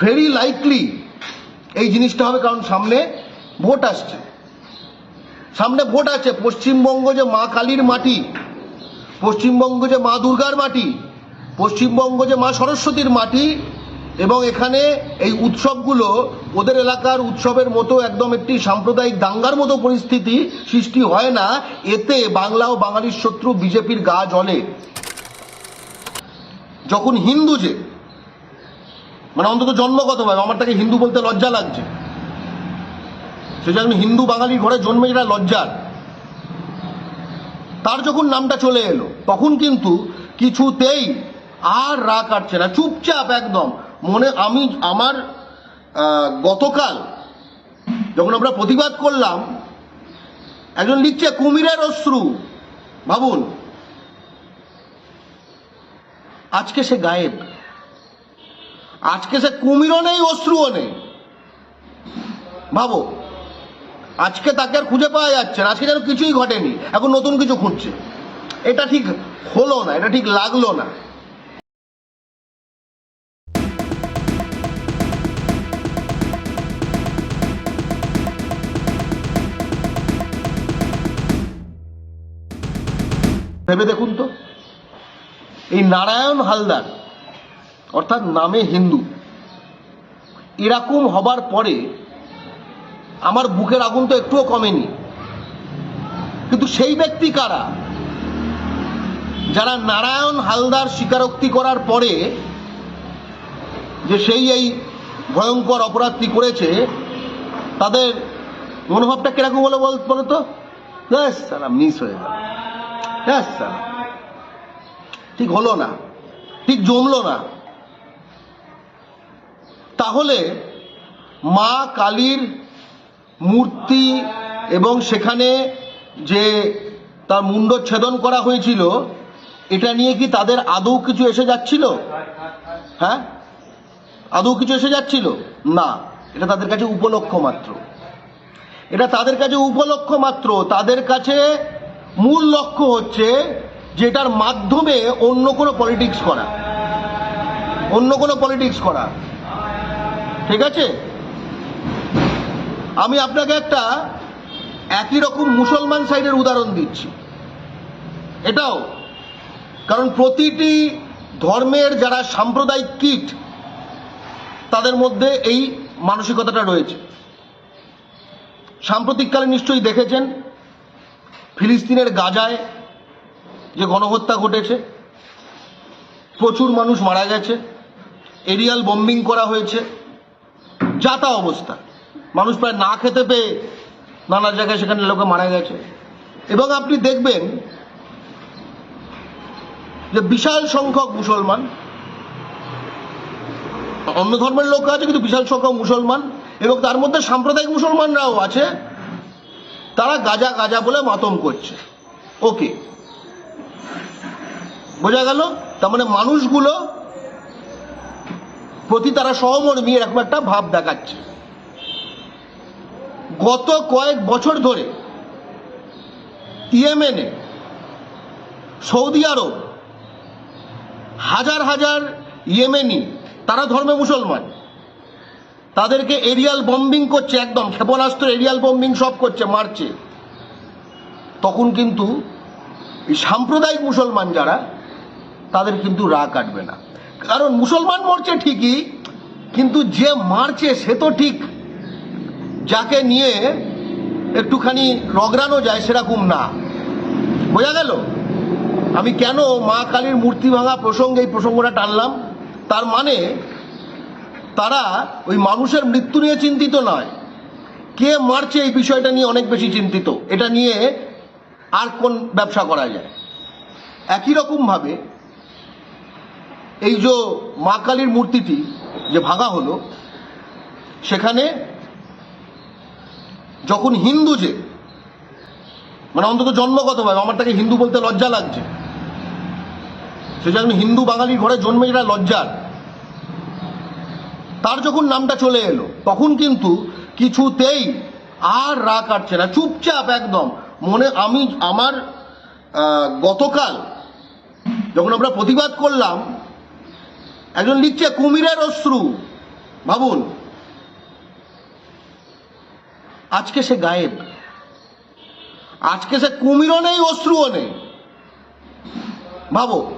Very likely এই জিনিসটা হবে, কারণ সামনে ভোট আসছে। সামনে ভোট আছে, পশ্চিমবঙ্গ যে মা কালীর মাটি, পশ্চিমবঙ্গ যে মা দুর্গার মাটি, পশ্চিমবঙ্গ যে মা সরস্বতীর মাটি, এবং এখানে এই উৎসবগুলো ওদের এলাকার উৎসবের মতো একদম একটি সাম্প্রদায়িক দাঙ্গার মতো পরিস্থিতি সৃষ্টি হয় না। এতে বাংলা ও বাঙালির শত্রু বিজেপির গা জ্বলে যখন হিন্দু যে মানে অন্তত জন্মগতভাবে আমার তাকে হিন্দু বলতে লজ্জা লাগছে। সে যখন হিন্দু বাঙালির ঘরে জন্মে যেটা লজ্জার। তার যখন নামটা চলে এলো, তখন কিন্তু কিছুতেই আর রা কাটছে না, চুপচাপ একদম। মনে, আমি, আমার গতকাল যখন আমরা প্রতিবাদ করলাম, একজন লিখছে, কুমিরের অশ্রু। ভাবুন, আজকে সে গায়েব। আজকে সে কুমিরও নেই, অশ্রুও নেই। ভাবো, আজকে তাকে আর খুঁজে পাওয়া যাচ্ছে না, আজকে কিছুই ঘটেনি, এখন নতুন কিছু খুঁজছে। এটা ঠিক হলো না, এটা ঠিক লাগল না। ভেবে দেখুন তো, এই নারায়ণ হালদার অর্থাৎ নামে হিন্দু। এরকম হবার পরে আমার বুকের আগুন তো একটুও কমেনি। কিন্তু সেই ব্যক্তি কারা? যারা নারায়ণ হালদার স্বীকারোক্তি করার পরে যে সেই এই ভয়ঙ্কর অপরাধটি করেছে, তাদের মনোভাবটা কীরকম বলে বল তো ব্যাস মিস হয়ে গেল। ব্যাস ঠিক হলো না। ঠিক জমলো না। তাহলে মা কালীর মূর্তি এবং সেখানে যে তার মুন্ডচ্ছেদন করা হয়েছিল, এটা নিয়ে কি তাদের আদৌ কিছু এসে যাচ্ছিল? হ্যাঁ? আদৌ কিছু এসে যাচ্ছিল? না, এটা তাদের কাছে উপলক্ষ মাত্র। এটা তাদের কাছে উপলক্ষ মাত্র। তাদের কাছে মূল লক্ষ্য হচ্ছে যেটার মাধ্যমে অন্য কোনো পলিটিক্স করা। অন্য কোনো পলিটিক্স করা। ঠিক আছে? আমি আপনাকে একটা একই রকম মুসলমান সাইডের উদাহরণ দিচ্ছি। এটাও। কারণ প্রতিটি ধর্মের যারা সাম্প্রদায়িক কীট, তাদের মধ্যে এই মানসিকতাটা রয়েছে। সাম্প্রতিককালে নিশ্চয়ই দেখেছেন, ফিলিস্তিনের গাজায় যে গণহত্যা ঘটেছে, প্রচুর মানুষ মারা গেছে, এরিয়াল বম্বিং করা হয়েছে। যাতা অবস্থা। মানুষ প্রায় না খেতে পেয়ে নানা জায়গায় সেখানে লোকে মারা গেছে। এবং আপনি দেখবেন যে বিশাল সংখ্যক মুসলমান, অন্য ধর্মের লোক আছে কিন্তু বিশাল সংখ্যক মুসলমান, এবং তার মধ্যে সাম্প্রদায়িক মুসলমানরাও আছে, তারা গাজা গাজা বলে মাতম করছে। ওকে। বোঝা গেল? তার মানে মানুষগুলো প্রতি তারা সহমর্মী এরকম একটা ভাব দেখাচ্ছে। গত কয়েক বছর ধরে ইয়েমেনে সৌদি আরব, হাজার হাজার ইয়েমেনি, তারা ধর্মে মুসলমান। তাদেরকে এরিয়াল বম্বিং করছে একদম, ক্ষেপণাস্ত্র, এরিয়াল বম্বিং সব করছে, মারছে। তখন কিন্তু সাম্প্রদায়িক মুসলমান যারা, তাদের কিন্তু রা কাটবে না। কারণ মুসলমান মরছে ঠিকই, কিন্তু যে মারছে সে তো ঠিক। যাকে নিয়ে একটুখানি রগড়ানো যায় সেরকম না। বোঝা গেল? আমি কেন মা কালীর মূর্তি ভাঙা প্রসঙ্গে এই প্রসঙ্গটা টানলাম? তার মানে তারা ওই মানুষের মৃত্যু নিয়ে চিন্তিত নয়। কে মারছে এই বিষয়টা নিয়ে অনেক বেশি চিন্তিত। এটা নিয়ে আর কোন ব্যবসা করা যায়? একই রকমভাবে এই যে মা কালীর মূর্তিটি যে ভাঙা হলো, সেখানে যখন হিন্দু যে মানে অন্তত জন্মগতভাবে, আমার তাকে হিন্দু বলতে লজ্জা লাগছে। সে যখন হিন্দু বাঙালির ঘরে জন্মে যেটা লজ্জার। তার যখন নামটা চলে এলো, তখন কিন্তু কিছুতেই আর রা কাটছে না, চুপচাপ একদম। মনে, আমি, আমার গতকাল যখন আমরা প্রতিবাদ করলাম একজন লিখছে, কুমিরের অশ্রু। ভাবুন। আজকে সে গায়েব। আজকে সে কুমিরও নেই, অশ্রুও নেই। ভাবো।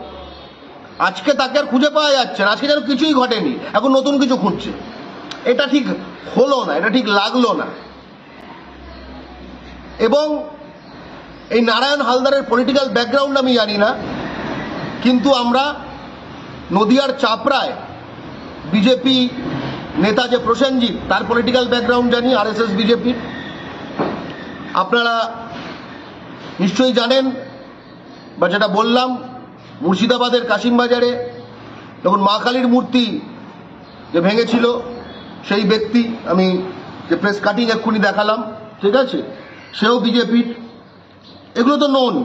আজকে তাকে আর খুঁজে পাওয়া যাচ্ছে না। আজকে যেন কিছুই ঘটেনি। এখন নতুন কিছু খুঁজছে। এটা ঠিক হলো না, এটা ঠিক লাগল না। এবং এই নারায়ণ হালদারের পলিটিক্যাল ব্যাকগ্রাউন্ড আমি জানি না। কিন্তু আমরা নদিয়ার চাপড়ায় বিজেপি নেতা যে প্রসেনজিৎ, তার পলিটিক্যাল ব্যাকগ্রাউন্ড জানি আরএসএস বিজেপির আপনারা নিশ্চয়ই জানেন, বা যেটা বললাম, মুর্শিদাবাদের কাশিমবাজারে যখন মা কালীর মূর্তি যে ভেঙেছিল, সেই ব্যক্তি, আমি যে প্রেস কাটিং এক্ষুনি দেখালাম, ঠিক আছে? সেও বিজেপির। এগুলো তো নন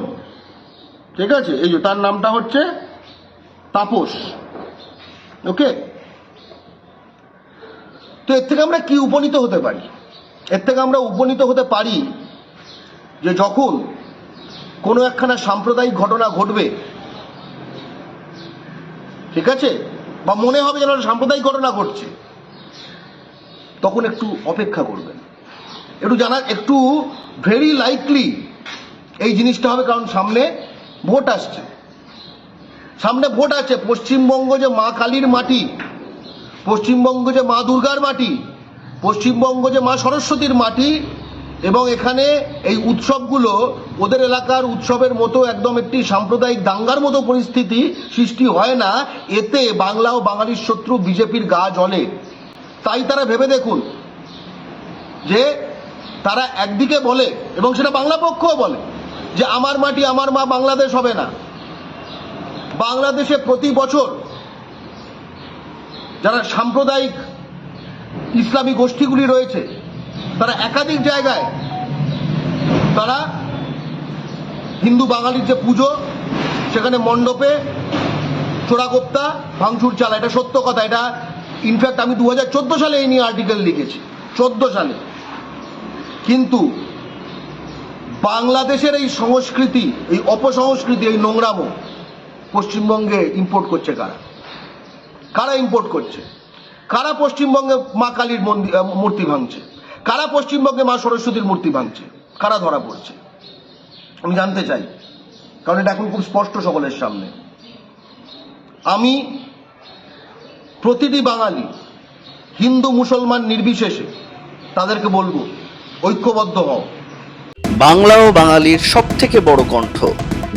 ঠিক আছে? এই যে তার নামটা হচ্ছে তাপস। ওকে? তো এর থেকে আমরা কি উপনীত হতে পারি? এর থেকে আমরা উপনীত হতে পারি যে যখন কোনো একখানা সাম্প্রদায়িক ঘটনা ঘটবে, ঠিক আছে? বা মনে হবে যেন সাম্প্রদায়িক ঘটনা ঘটছে, তখন একটু অপেক্ষা করবেন। একটু জানা, একটু ভেরি লাইকলি এই জিনিসটা হবে কারণ সামনে ভোট আসছে। সামনে ভোট আছে, পশ্চিমবঙ্গ যে মা কালীর মাটি, পশ্চিমবঙ্গ যে মা দুর্গার মাটি, পশ্চিমবঙ্গ যে মা সরস্বতীর মাটি, এবং এখানে এই উৎসবগুলো ওদের এলাকার উৎসবের মতো একদম একটি সাম্প্রদায়িক দাঙ্গার মতো পরিস্থিতি সৃষ্টি হয় না। এতে বাংলা ও বাঙালির শত্রু বিজেপির গা জ্বলে। তাই তারা ভেবে দেখুন যে তারা একদিকে বলে, এবং সেটা বাংলা পক্ষও বলে, যে আমার মাটি, আমার মা বাংলাদেশ হবে না। বাংলাদেশে প্রতি বছর যারা সাম্প্রদায়িক ইসলামী গোষ্ঠীগুলি রয়েছে, তারা একাধিক জায়গায় তারা হিন্দু বাঙালির যে পুজো, সেখানে মণ্ডপে চোরাগোপ্তা, ভাঙচুর চালা, এটা সত্য কথা, এটা ইনফ্যাক্ট আমি দু হাজার চোদ্দ সালে এই নিয়ে আর্টিকেল লিখেছি, চোদ্দ সালে। কিন্তু বাংলাদেশের এই সংস্কৃতি, এই অপসংস্কৃতি, এই নোংরামো পশ্চিমবঙ্গে ইম্পোর্ট করছে কারা? কারা ইম্পোর্ট করছে? কারা পশ্চিমবঙ্গে মা কালীর মন্দির মূর্তি ভাঙছে? কারা পশ্চিমবঙ্গে মা সরস্বতীর মূর্তি ভাঙছে? কারা ধরা পড়ছে? আমি জানতে চাই, কারণ এটা এখন খুব স্পষ্ট সকলের সামনে। আমি প্রতিটি বাঙালি, হিন্দু, মুসলমান নির্বিশেষে তাদেরকে বলব, ঐক্যবদ্ধ হও। বাংলা ও বাঙালির সব থেকে বড় কণ্ঠ।